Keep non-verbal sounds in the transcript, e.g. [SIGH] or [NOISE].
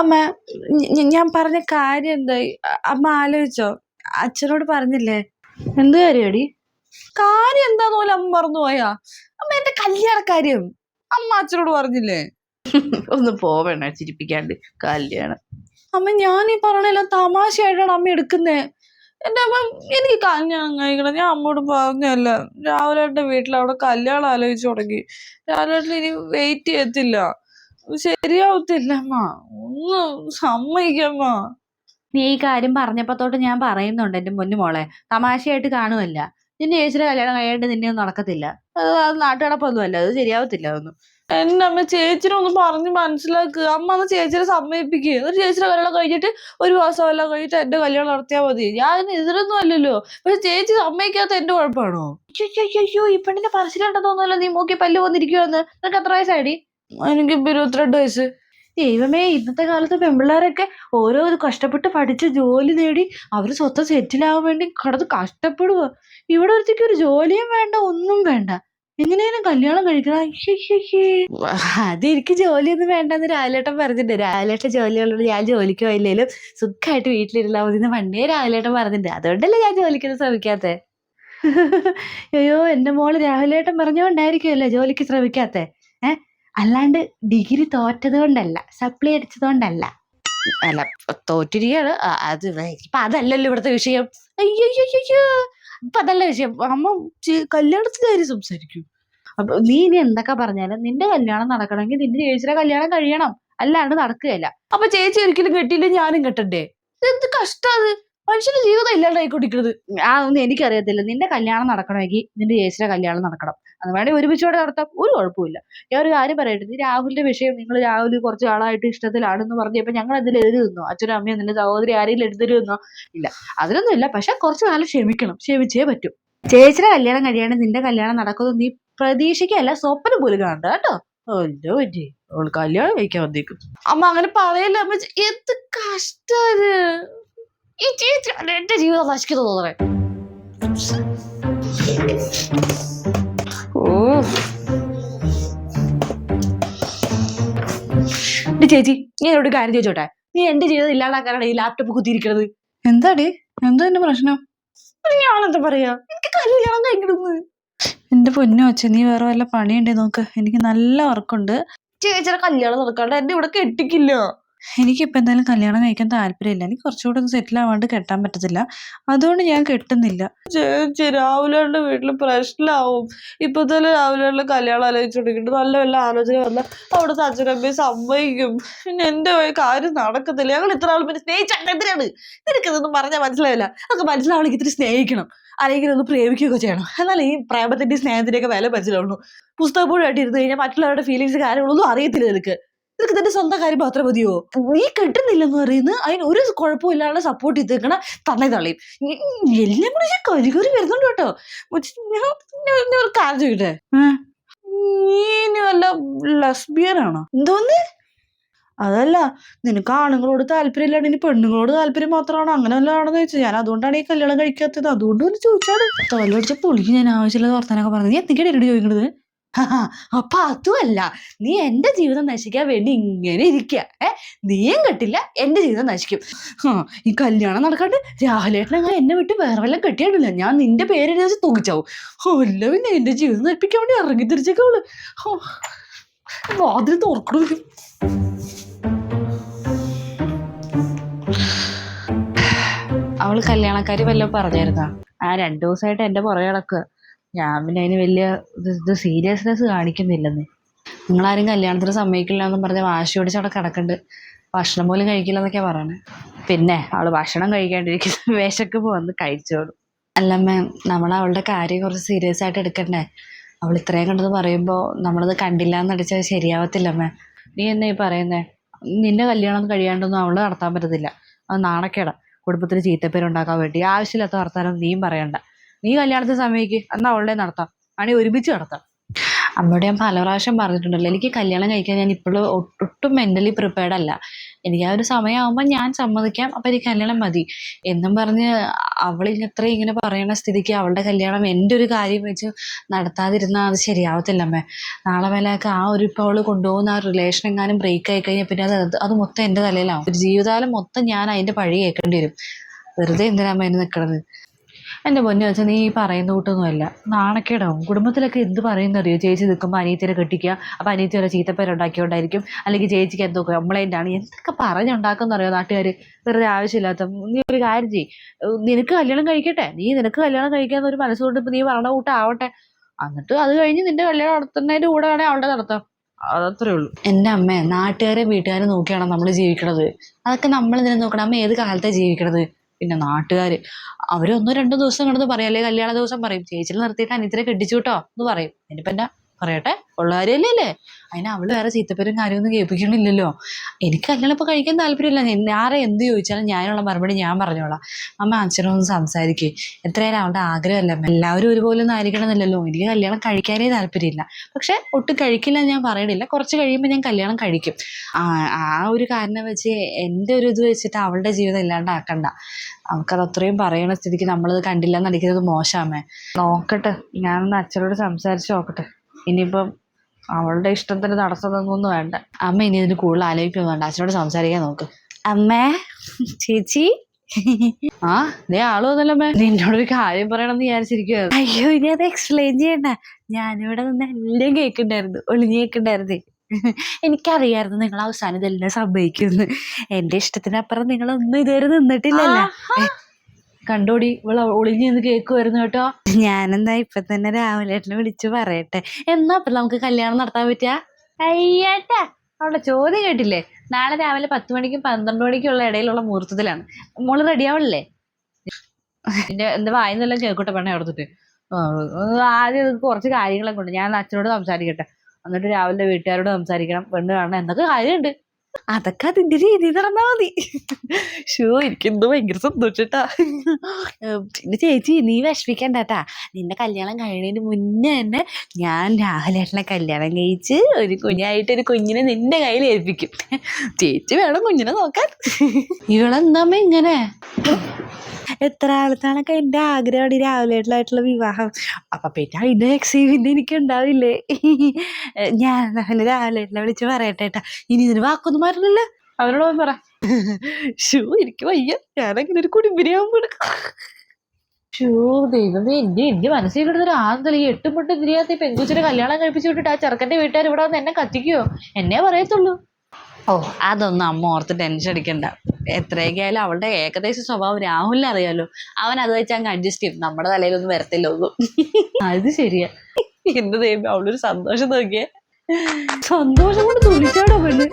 അമ്മ ഞാൻ പറഞ്ഞ കാര്യം എന്തായി അമ്മ ആലോചിച്ചോ. അച്ഛനോട് പറഞ്ഞില്ലേ? എന്ത് കാര്യടി? കാര്യം എന്താന്ന് പോലെ അമ്മ മറന്നുപോയാ അമ്മ എന്റെ കല്യാണ കാര്യം? അമ്മ അച്ഛനോട് പറഞ്ഞില്ലേ? [LAUGHS] ഒന്ന് പോവേണ ചിരിപ്പിക്കാണ്ട് കല്യാണം. അമ്മ ഞാൻ ഈ പറഞ്ഞെല്ലാം തമാശയായിട്ടാണ് അമ്മ എടുക്കുന്നേ. എന്റെ അമ്മ എനിക്ക് കല്യാണം കഴിക്കണം. ഞാൻ അമ്മോട് പറഞ്ഞല്ല രാവിലെ വീട്ടിൽ അവിടെ കല്യാണം ആലോചിച്ചു തുടങ്ങി. രാവിലെ ഇനി വെയിറ്റ് ചെയ്യത്തില്ല. ശരിയാവത്തില്ല അമ്മ. ഒന്ന് സമ്മതിക്കമ്മ. നീ ഈ കാര്യം പറഞ്ഞപ്പോ തൊട്ട് ഞാൻ പറയുന്നുണ്ട് എന്റെ മുന്നു മോളെ. തമാശയായിട്ട് കാണുമല്ല നിന്റെ ചേച്ചിയുടെ കല്യാണം കഴിയാണ്ട് നിന്നെ ഒന്നും നടക്കത്തില്ല. അത് അത് നാട്ടുകടപ്പൊന്നും അല്ല അത് ശരിയാവത്തില്ല അതൊന്നും. എന്റെ അമ്മ ചേച്ചിനെ ഒന്ന് പറഞ്ഞ് മനസ്സിലാക്കുക അമ്മ ഒന്ന് ചേച്ചിനെ സമ്മതിപ്പിക്കുക ഒരു ചേച്ചിയുടെ കല്യാണം കഴിഞ്ഞിട്ട് ഒരു മാസം എല്ലാം കഴിഞ്ഞിട്ട് എന്റെ കല്യാണം നടത്തിയാൽ മതി. ഞാൻ അതിന് എതിരൊന്നും അല്ലല്ലോ. പക്ഷെ ചേച്ചി സമ്മതിക്കാത്ത എന്റെ കുഴപ്പമാണോ? അയ്യോ ഈ പെണ്ണിന്റെ പറച്ചിലുണ്ടെന്ന് തോന്നുന്നല്ലോ നീ മൂക്കി പല്ല് വന്നിരിക്കുവാന്ന്. നിനക്ക് എത്ര വയസ്സാടി എനിക്ക് ഇപ്പൊ ഇരുപത്തിരണ്ട് വയസ്സ്. ദൈവമേ ഇന്നത്തെ കാലത്ത് പെൺപിള്ളേരൊക്കെ ഓരോ ഇത് കഷ്ടപ്പെട്ട് പഠിച്ച് ജോലി നേടി അവർ സ്വത്തം സെറ്റിലാവാൻ വേണ്ടി കടന്ന് കഷ്ടപ്പെടുക ഇവിടെ ഒരുത്തേക്ക് ഒരു ജോലിയും വേണ്ട ഒന്നും വേണ്ട. എങ്ങനെയാലും കല്യാണം കഴിക്കണം. അത് എനിക്ക് ജോലിയൊന്നും വേണ്ടെന്ന് രാവിലേട്ടൻ പറഞ്ഞിട്ടുണ്ട്. രാവിലേട്ടൻ ജോലിയുള്ളത് ഞാൻ ജോലിക്ക് പോയില്ലേലും സുഖമായിട്ട് വീട്ടിലിരുന്നാൽ മതി എന്ന് പണ്ടേ രാവിലേട്ടൻ പറഞ്ഞിട്ടുണ്ട്. അതുകൊണ്ടല്ലേ ഞാൻ ജോലിക്കൊന്നും ശ്രമിക്കാത്ത. അയ്യോ എന്റെ മോൾ രാഹുലേട്ടൻ പറഞ്ഞുകൊണ്ടായിരിക്കുമല്ലേ ജോലിക്ക് ശ്രമിക്കാത്തെ? അല്ലാണ്ട് ഡിഗ്രി തോറ്റത് കൊണ്ടല്ല സപ്ലി അടിച്ചത് കൊണ്ടല്ല അല്ല തോറ്റിരിക്കുകയാണ്. അത് ഇപ്പൊ അതല്ലല്ലോ ഇവിടുത്തെ വിഷയം. അയ്യോ ഇപ്പൊ അതല്ല വിഷയം. അമ്മ കല്യാണത്തിന് കല്യാണത്തിന്റെ കാര്യം സംസാരിക്കൂ. അപ്പൊ നീ ഇനി എന്തൊക്കെ പറഞ്ഞാലും നിന്റെ കല്യാണം നടക്കണമെങ്കിൽ നിന്റെ ചേച്ചിയുടെ കല്യാണം കഴിയണം. അല്ലാണ്ട് നടക്കുകയല്ല. അപ്പൊ ചേച്ചി ഒരിക്കലും കെട്ടിയില്ല ഞാനും കെട്ടണ്ടേ? എന്ത് കഷ്ടം അത്? മനുഷ്യന്റെ ജീവിതം ഇല്ലാണ്ടായിക്കൊണ്ടിരിക്കുന്നത് ആ ഒന്നും എനിക്കറിയത്തില്ല. നിന്റെ കല്യാണം നടക്കണമെങ്കിൽ നിന്റെ ചേച്ചിയുടെ കല്യാണം നടക്കണം. അത് വേണമെങ്കിൽ ഒരുമിച്ചോടെ നടത്താം. ഒരു കുഴപ്പമില്ല ഞാൻ ഒരു കാര്യം പറയട്ടെ. നീ രാഹുലിന്റെ വിഷയം നിങ്ങൾ രാഹുൽ കുറച്ച് ആളായിട്ട് ഇഷ്ടത്തിലാണെന്ന് പറഞ്ഞപ്പോ ഞങ്ങൾ അതിൽ നിന്നോ? അച്ഛനും അമ്മയും നിന്റെ സഹോദരി ആരെങ്കിലും നിന്നോ? ഇല്ല. അതിനൊന്നും ഇല്ല. പക്ഷെ കുറച്ച് നാളെ ക്ഷമിക്കണം. ക്ഷമിച്ചേ പറ്റൂ. ചേച്ചിയുടെ കല്യാണം കഴിയാണ്ട് നിന്റെ കല്യാണം നടക്കുന്നത് നീ പ്രതീക്ഷിക്കല്ല സ്വപ്നം പോലും കാണണ്ട. കേട്ടോ? അല്ലോ പറ്റി അവൾ കല്യാണം കഴിക്കാൻ വന്നേക്കും അമ്മ അങ്ങനെ പറയല്ല അമ്മ? എന്ത് കഷ്ടാത് ഈ ചേച്ചി കാരണം എന്റെ ജീവിതം നശിക്കുന്നു തോന്നണേ ഓ ചേച്ചി നീ എന്നോട് കാര്യം ചോദിച്ചോട്ടെ നീ എന്റെ ജീവിതം ഇല്ലാണ്ടാക്കാനാണ് ഈ ലാപ്ടോപ്പ് കുത്തിയിരിക്കുന്നത് എന്താടി എന്താ എന്റെ പ്രശ്നം? ഞാനെന്താ പറയാ? എനിക്ക് കല്യാണം കഴിക്കണമെന്ന് എന്റെ പൊന്നു അച്ഛൻ നീ വേറെ വല്ല പണിയുണ്ടേ നോക്ക്. എനിക്ക് നല്ല വർക്കുണ്ട് ചേച്ചിയുടെ കല്യാണം നടക്കാണ്ട് എന്നെ ഇവിടെ കെട്ടിക്കില്ല. എനിക്കിപ്പോൾ എന്തായാലും കല്യാണം കഴിക്കാൻ താല്പര്യമില്ല. എനിക്ക് കുറച്ചുകൂടെ ഒന്ന് സെറ്റിൽ ആവാണ്ട് കെട്ടാൻ പറ്റത്തില്ല. അതുകൊണ്ട് ഞാൻ കെട്ടുന്നില്ല. ചേച്ചി വീട്ടിൽ പ്രശ്നമാവും ഇപ്പോൾ തന്നെ രാവിലെ കല്യാണം ആലോചിച്ചോണ്ടിരിക്കുന്നുണ്ട് നല്ല വല്ല ആലോചന വന്നാൽ അവിടെ അച്ഛനമ്മയെ സമ്മതിക്കും. പിന്നെ എന്റെ കാര്യം നടക്കത്തില്ല. ഞങ്ങൾ ഇത്ര ആൾ പിന്നെ സ്നേഹിച്ചാണ് നിനക്കിതൊന്നും പറഞ്ഞാൽ മനസ്സിലാവില്ല. അതൊക്കെ മനസ്സിലാവണമെങ്കിൽ ഇത്തിരി സ്നേഹിക്കണം. അല്ലെങ്കിൽ ഒന്ന് പ്രേമിക്കുകയൊക്കെ ചെയ്യണം. എന്നാൽ ഈ പ്രേമത്തിന്റെ സ്നേഹത്തിന്റെയൊക്കെ വില മനസ്സിലാവുള്ളൂ. പുസ്തകപ്പോഴായിട്ട് ഇരുന്ന് കഴിഞ്ഞാൽ മറ്റുള്ളവരുടെ ഫീലിങ്സ് കാര്യങ്ങളൊന്നും അറിയത്തില്ല നിനക്ക്. നിനക്ക് നിന്റെ സ്വന്തം കാര്യം മാത്രം മതിയോ? നീ കെട്ടുന്നില്ലെന്ന് പറയുന്നത് അതിന് ഒരു കുഴപ്പമില്ലാണ്ട് സപ്പോർട്ട് ചെയ്തേക്കണ തന്നെ തള്ളിയും എല്ലാം കൂടി ഞാൻ കരികറി വരുന്നുണ്ട് കേട്ടോ. ഞാൻ ഒരു കാര്യം ചോദിക്കട്ടെ? നീ ഇനി വല്ല ലസ്ബിയൻ ആണോ? എന്തോന്ന്? അതല്ല നിനക്ക് ആണുങ്ങളോട് താല്പര്യമില്ലാണ്ട് ഇനി പെണ്ണുങ്ങളോട് താല്പര്യം മാത്രമാണോ? അങ്ങനെ വല്ല ആണെന്ന് ചോദിച്ചത് ഞാൻ അതുകൊണ്ടാണ് ഈ കല്യാണം കഴിക്കാത്തത്. അതുകൊണ്ട് ഒന്ന് ചോദിച്ചാണ് തോലടിച്ച പൊളിക്ക് ഞാൻ ആവശ്യമില്ലാതെ വർത്താനൊക്കെ പറഞ്ഞത്. നീ എന്തൊക്കെയാണ് എന്നോട് ഹാ, അപ്പൊ അതുമല്ല നീ എന്റെ ജീവിതം നശിക്കാൻ വേണ്ടി ഇങ്ങനെ ഇരിക്കുക ഏ? നീയും കെട്ടില്ല എന്റെ ജീവിതം നശിക്കും. ഈ കല്യാണം നടക്കാണ്ട് രാഹുലേട്ടൻ അങ്ങനെ എന്നെ വിട്ട് വേറെ വല്ലതും കെട്ടിയാണില്ല ഞാൻ നിന്റെ പേര് വെച്ച് തൂക്കിച്ചാവും അല്ല പിന്നെ എന്റെ ജീവിതം നശിപ്പിക്കാൻ വേണ്ടി ഇറങ്ങി തിരിച്ചേക്കവൾ വാതിൽ തുറക്കണു. അവൾ കല്യാണക്കാരി വല്ലതും പറഞ്ഞായിരുന്നാ? ആ രണ്ടു ദിവസമായിട്ട് എന്റെ പുറകെ നടക്കുക ഞാൻ പിന്നെ അതിന് വലിയ ഇത് സീരിയസ്നെസ് കാണിക്കുന്നില്ലെന്ന്. നിങ്ങളാരും കല്യാണത്തിന് സമ്മതിക്കില്ല എന്നും പറഞ്ഞ വാശി ഓടിച്ച് അവിടെ കിടക്കുന്നുണ്ട് ഭക്ഷണം പോലും കഴിക്കില്ല എന്നൊക്കെയാ പറയണേ. പിന്നെ അവൾ ഭക്ഷണം കഴിക്കാണ്ടിരിക്കുന്ന. വിശക്ക് വന്ന് കഴിച്ചോളൂ. അല്ലമ്മ നമ്മൾ അവളുടെ കാര്യം കുറച്ച് സീരിയസ് ആയിട്ട് എടുക്കണ്ടേ? അവൾ ഇത്രയും കണ്ടത് പറയുമ്പോൾ നമ്മളത് കണ്ടില്ല എന്നടിച്ചാൽ ശരിയാവത്തില്ലമ്മേ. നീ എന്നാ ഈ പറയുന്നേ? നിന്റെ കല്യാണം കഴിയാണ്ടൊന്നും അവൾ നടത്താൻ പറ്റത്തില്ല. അത് നാണക്കേടാ. കുടുംബത്തിന് ചീത്തപ്പേരുണ്ടാക്കാൻ വേണ്ടി. ആവശ്യമില്ലാത്ത വർത്താനം നീയും പറയണ്ട. നീ കല്യാണത്തിന് സമയക്ക് എന്നാ അവളുടെ നടത്താം. ആണെങ്കിൽ ഒരുമിച്ച് നടത്താം. അമ്മയോട് ഞാൻ പല പ്രാവശ്യം പറഞ്ഞിട്ടുണ്ടല്ലോ എനിക്ക് കല്യാണം കഴിക്കാൻ ഞാൻ ഇപ്പോഴും ഒട്ടും മെന്റലി പ്രിപ്പയർഡ് അല്ല. എനിക്ക് ആ ഒരു സമയമാകുമ്പോൾ ഞാൻ സമ്മതിക്കാം അപ്പം എനിക്ക് കല്യാണം മതി. എന്നും പറഞ്ഞ് ഇത്ര ഇങ്ങനെ പറയുന്ന സ്ഥിതിക്ക് അവളുടെ കല്യാണം എന്റെ ഒരു കാര്യം വെച്ച് നടത്താതിരുന്നാൽ അത് ശരിയാവത്തില്ല അമ്മേ. നാളെ മേലൊക്കെ ആ ഒരു ഇപ്പോൾ അവൾ കൊണ്ടുപോകുന്ന ആ റിലേഷൻ എങ്ങാനും ബ്രേക്ക് ആയി കഴിഞ്ഞാൽ പിന്നെ അത് അത് മൊത്തം എന്റെ തലയിലാവും. ഒരു ജീവിതകാലം മൊത്തം ഞാൻ അതിന്റെ പഴി കേൾക്കേണ്ടി വരും. വെറുതെ എന്തിനാ അമ്മ എന്നെ നിൽക്കണത് എന്റെ പൊന്നു വെച്ചാൽ നീ ഈ പറയുന്ന കൂട്ടൊന്നുമല്ല. നാണക്കേടാവും. കുടുംബത്തിലൊക്കെ എന്ത് പറയുന്നറിയോ? ചേച്ചി നിൽക്കുമ്പോൾ അനിയത്തിനെ കെട്ടിക്കുക. അപ്പോൾ അനിയത്തി വരെ ചീത്തപ്പേരുണ്ടാക്കിയോണ്ടായിരിക്കും. അല്ലെങ്കിൽ ചേച്ചിക്ക് എന്തോ കംപ്ലൈന്റ് ആണ്. എന്തൊക്കെ പറഞ്ഞുണ്ടാക്കുന്നറിയോ നാട്ടുകാർ വെറുതെ ആവശ്യമില്ലാത്ത നീ ഒരു കാര്യം ചെയ് നിനക്ക് കല്യാണം കഴിക്കട്ടെ. നീ നിനക്ക് കല്യാണം കഴിക്കാന്ന് ഒരു മനസ്സുകൊണ്ട് ഇപ്പം നീ പറഞ്ഞ കൂട്ടാവട്ടെ. എന്നിട്ട് അത് കഴിഞ്ഞ് നിന്റെ കല്യാണം നടത്തുന്നതിന്റെ കൂടെ വേണേൽ അവളുടെ നടത്താം. അതത്രേ ഉള്ളൂ. എന്റെ അമ്മ നാട്ടുകാരെ വീട്ടുകാരെ നോക്കിയാണ് നമ്മൾ ജീവിക്കണത്. അതൊക്കെ നമ്മൾ ഇതിനെ നോക്കണം? അമ്മ ഏത് കാലത്തെ ജീവിക്കണത്? പിന്നെ നാട്ടുകാർ അവരൊന്നോ രണ്ടോ ദിവസം കിടന്ന് പറയും. അല്ലെങ്കിൽ കല്യാണ ദിവസം പറയും. ചേച്ചിയിൽ നിർത്തിയിട്ട് അനിയത്തിനെ കെട്ടിച്ചു കേട്ടോ എന്ന് പറയും. അതിനിപ്പോൾ എന്നാ പറയട്ടെ? ഉള്ള കാര്യമല്ലേ അതിന് അവൾ വേറെ ചീത്തപ്പേരും കാര്യമൊന്നും കേൾപ്പിക്കണില്ലല്ലോ. എനിക്ക് കല്യാണം ഇപ്പോൾ കഴിക്കാൻ താല്പര്യമില്ല. ആരെ എന്ത് ചോദിച്ചാലും ഞാനുള്ള മറുപടി ഞാൻ പറഞ്ഞോളാം. അമ്മ അച്ഛനൊന്ന് സംസാരിക്കേ. എത്രയായാലും അവളുടെ ആഗ്രഹമല്ല? എല്ലാവരും ഒരുപോലെ ഒന്നും ആയിരിക്കണമെന്നില്ലല്ലോ. എനിക്ക് കല്യാണം കഴിക്കാനേ താല്പര്യമില്ല. പക്ഷെ ഒട്ടും കഴിക്കില്ല ഞാൻ പറയണില്ല. കുറച്ച് കഴിയുമ്പോൾ ഞാൻ കല്യാണം കഴിക്കും. ആ ആ ഒരു കാരണം വെച്ച് എന്റെ ഒരു ഇത് വെച്ചിട്ട് അവളുടെ ജീവിതം ഇല്ലാണ്ടാക്കണ്ട. നമുക്കത് അത്രയും പറയണ സ്ഥിതിക്ക് നമ്മളത് കണ്ടില്ല എന്നടിക്കുന്നത് മോശമേ നോക്കട്ടെ. ഞാനൊന്ന് അച്ഛനോട് സംസാരിച്ച് നോക്കട്ടെ. ഇനിയിപ്പം അവളുടെ ഇഷ്ടത്തിന് തടസ്സമൊന്നും വേണ്ട. അമ്മ ഇനി ഇതിന് കൂടുതൽ ആലോചിക്കൊന്നും വേണ്ട. അച്ഛനോട് സംസാരിക്കാൻ നോക്ക്. അമ്മേ ചേച്ചി. ആ നീ ആൾ വന്നല്ലോ നിന്നോടൊരു കാര്യം പറയണമെന്ന് വിചാരിച്ചിരിക്കുവാ. അയ്യോ ഇനി അത് എക്സ്പ്ലെയിൻ ചെയ്യണ്ട. ഞാനിവിടെ നിന്ന് എല്ലാം കേൾക്കണ്ടായിരുന്നു. ഒളിഞ്ഞു കേൾക്കണ്ടായിരുന്നേ. എനിക്കറിയായിരുന്നു നിങ്ങൾ അവസാനം ഇതെല്ലാം സംഭവിക്കുന്നു എന്റെ ഇഷ്ടത്തിനപ്പുറം നിങ്ങളൊന്നും ഇതുവരെ നിന്നിട്ടില്ലല്ലോ. കണ്ടോടി ഇവൾ ഒളിഞ്ഞു നിന്ന് കേൾക്കുമായിരുന്നു കേട്ടോ. ഞാനെന്താ ഇപ്പൊ തന്നെ രാവിലേട്ടനെ വിളിച്ചു പറയട്ടെ. എന്നാ ഇപ്പൊ നമുക്ക് കല്യാണം നടത്താൻ പറ്റിയ? അയ്യേട്ടാ അവളുടെ ചോദ്യം കേട്ടില്ലേ? നാളെ രാവിലെ പത്ത് മണിക്കും പന്ത്രണ്ട് മണിക്കും ഉള്ള ഇടയിലുള്ള മുഹൂർത്തത്തിലാണ്. മോൾ റെഡി പിന്നെ എന്താ വായന്നെല്ലാം കേൾക്കട്ടെ പെണ്ണെ അവിടുത്തെ ആദ്യം കുറച്ച് കാര്യങ്ങളൊക്കെ ഉണ്ട്. ഞാൻ അച്ഛനോട് സംസാരിക്കട്ടെ. എന്നിട്ട് രാവിലെ വീട്ടുകാരോട് സംസാരിക്കണം. പെണ്ണ് കാണണം. എന്തൊക്കെ കാര്യമുണ്ട്. അതൊക്കെ അതിന്റെ രീതി നടന്നാ മതി. ഷോ എനിക്കെന്തോ ഭയങ്കര സന്തോഷട്ടാ. പിന്നെ ചേച്ചി നീ വിഷമിക്കണ്ടാട്ടാ. നിന്റെ കല്യാണം കഴിഞ്ഞതിന് മുന്നേ തന്നെ ഞാൻ രാഹുലേട്ടനെ കല്യാണം കഴിച്ച് ഒരു കുഞ്ഞായിട്ട് ഒരു കുഞ്ഞിനെ നിന്റെ കയ്യിൽ ഏൽപ്പിക്കും. ചേച്ചി വേണം കുഞ്ഞിനെ നോക്കാൻ. ഇവളെന്താമ്മ ഇങ്ങനെ? എത്ര ആളത്താണൊക്കെ എന്റെ ആഗ്രഹമാണ് ഈ രാവിലേട്ടനായിട്ടുള്ള വിവാഹം. അപ്പൊ പിന്നെ അതിന്റെ എക്സൈറ്റ്മെന്റ് എനിക്ക് ഉണ്ടാവില്ലേ? ഞാൻ അവനെ രാവിലേട്ടനെ വിളിച്ച് പറയട്ടെ ഏട്ടാ ഇനി ഇതിന് വാക്കൊന്നും മാറില്ലല്ലോ അവരോട് പറ. ഷൂ എനിക്ക് വയ്യ. ഞാനങ്ങനെ ഒരു കുടുംബിനിയാകുമ്പോൾ ഷൂ ദൈവമേ എന്റെ എന്റെ മനസ്സിൽ കിടന്ന ഒരു ആന്തല ഈ എട്ടും പൊട്ടും തിരിയാത്ത കല്യാണം കഴിപ്പിച്ചു വിട്ടിട്ട് ആ ചെറുക്കന്റെ വീട്ടുകാർ ഇവിടെ വന്ന് എന്നെ കത്തിക്കുവോ? എന്നെ പറയത്തുള്ളൂ. ഓ അതൊന്നും അമ്മ ഓർത്ത് ടെൻഷൻ അടിക്കണ്ട. എത്രയൊക്കെ ആയാലും അവളുടെ ഏകദേശ സ്വഭാവം രാഹുലിനെ അറിയാലോ. അവൻ അത് വെച്ച് അങ്ങ് അഡ്ജസ്റ്റ് ചെയ്യും. നമ്മുടെ തലയിലൊന്നും വരത്തില്ല ഒന്നും. അത് ശരിയാ. എന്ത് ചെയ്യുമ്പോ അവളൊരു സന്തോഷം നോക്കിയേ. സന്തോഷം കൊണ്ട് തുള്ളിച്ചാടോ പെണ്ണ്